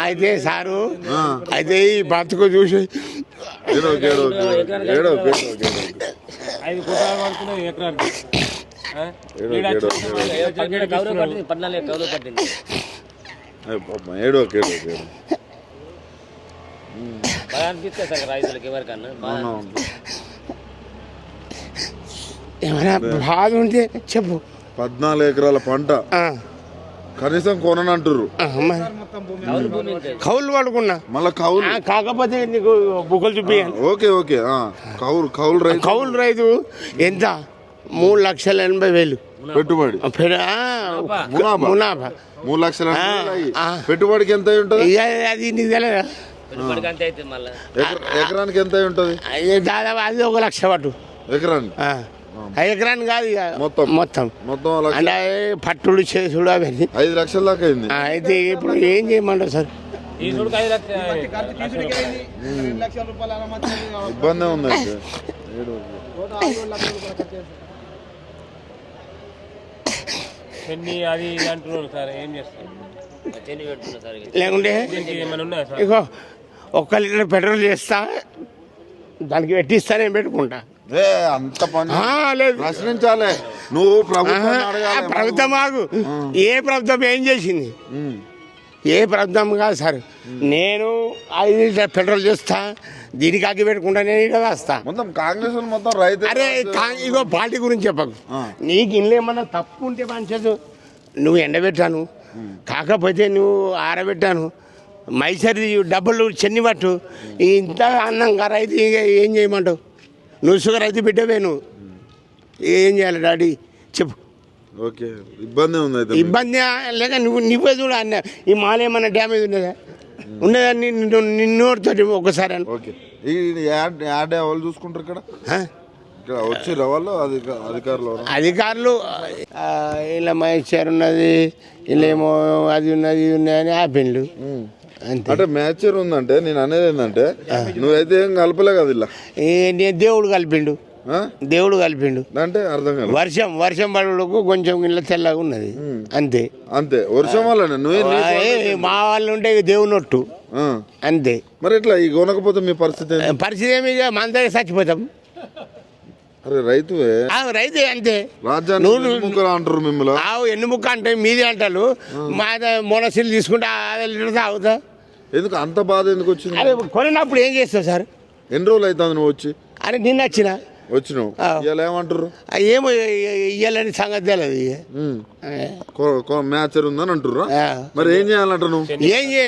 అయితే సారు అయితే ఈ బతుకు చూసి ఏడో బాగా అనిపిస్తే సార్ రైతులకు ఎవరికన్నా బాగా అవునవును. ఏమైనా బాధ ఉంటే చెప్పు. పద్నాలుగు ఎకరాల పంట. ఆ, కనీసం ఆ, మరి కౌలు భూమి ఉంటుంది కౌలు పడుకున్నా మళ్ళా కౌలు. ఆ, కాకపోతే నీకు బుక్కలు చూపించాను ఓకే ఓకే ఆ, కౌలు కౌలు రైతు. కౌలు రైతు ఎంత? మూడు లక్షల ఎనభై వేలు. పెట్టుబడి. మునాభా. మూడు లక్షల. పెట్టుబడికి ఎంత ఉంటది? అది నీకు తెలియదా ఎకరానికి ఎంత ఉంటది? దాదాపు అది ఒక లక్ష పట్టు. ఎకరానికి? ఆ ఎకరాన్ని కాదు ఇక. మొత్తం. మొత్తం. మొత్తం అంటే పట్టుడు చేసుడు అవన్నీ. ఐదు లక్షల దాకా అయింది. అయితే ఇప్పుడు ఏం చేయమంటారు సార్? ఈ చూడుకు ఐదు లక్షలు ఇబ్బంది ఉంది. పెన్ని అది అంటున్నారు సార్ ఏం చేస్తారు. లేకుంటే ఇగో ఒక్క లీటర్ పెట్రోల్ చేస్తా దానికి పెట్టిస్తా నేను పెట్టుకుంటా. అంత పని. ప్రశ్నించాలే. నువ్వు ప్రభుత్వం ఆగు. ఏ ప్రభుత్వం ఏం చేసింది. ఏ ప్రభుత్వం కాదు సార్. నేను ఐదు లీటర్ పెట్రోల్ చేస్తా దీనికి అగ్గి పెట్టుకుంటా నేను ఇక్కడ వస్తా మొత్తం కాంగ్రెస్ మొత్తం రైతు అరే ఇగో పార్టీ గురించి చెప్పకు. నీకు ఇల్లు ఏమన్నా తప్పు ఉంటే మంచదు నువ్వు ఎండబెట్టాను. కాకపోతే నువ్వు ఆరబెట్టాను. మైసరి డబ్బులు చెన్ని పట్టు. ఇంత అన్నంగా రైతు ఇక ఏం చేయమంటావు? నువ్వు షుగర్ అయితే బిడ్డవే నువ్వు. ఏం చేయాలి డాడీ? చెప్పు. ఓకే ఇబ్బంది ఉంది. ఇబ్బంది లేక నువ్వు నువ్వే చూడ అన్న ఈ మాల ఏమన్నా డ్యామేజ్ ఉన్నదా? ఉన్నదా? నిన్ను నిన్నోడితోటి ఒకసారి అను. ఓకే. ఈ యాడ్ యాడ్ వాళ్ళు చూసుకుంటారు ఇక్కడ? ఇక్కడ వచ్చి వాళ్ళు అధిక అధికారులు? అధికారులు ఇలా మహేశ్వర్ ఉన్నది ఇలా ఏమో అది ఉన్నది ఇది ఉన్నది అని ఆపిండు అంతే. అంటే మ్యాచర్ ఉందంటే నేను అనేది ఏంటంటే నువ్వైతే ఏం కలపలే కదా ఇలా? ఏ నే- దేవుడు కలిపిండు? దేవుడు కలిపిండు. అంటే అర్థం కాదు వర్షం వర్షం పడుకు కొంచెం ఇళ్ళ తెల్లగా ఉన్నది. అంతే. అంతే. వర్షం ఏ, మా వాళ్ళు ఉంటే దేవునొట్టు. అంతే. మరి ఎట్లా ఈ కొనకపోతే మీ పరిస్థితి? పరిస్థితి ఏమి మన దగ్గర చచ్చిపోతాం. రైతువే. రైతే అంతే. అంటారు మిమ్మల్ని? ఆవు ఎన్ని ముక్క అంటే మీది అంటారు. మా మొనసీలు తీసుకుంటే లీటర్ తాగుతా. ఎందుకు అంత బాధ ఎందుకు వచ్చింది? అరే కొనినప్పుడు ఏం చేస్తావు సార్? ఎన్ని రోజులు అవుతుంది నువ్వు వచ్చి? అరే నిన్న వచ్చిన. వచ్చినావు. ఇలా ఏమంటారు? ఏమో ఇయ్యాలని సంగతి తెలియదు మ్యాచర్ ఉందని అంటుర్రా. మరి ఏం చేయాలంట నువ్వు? ఏం చేయ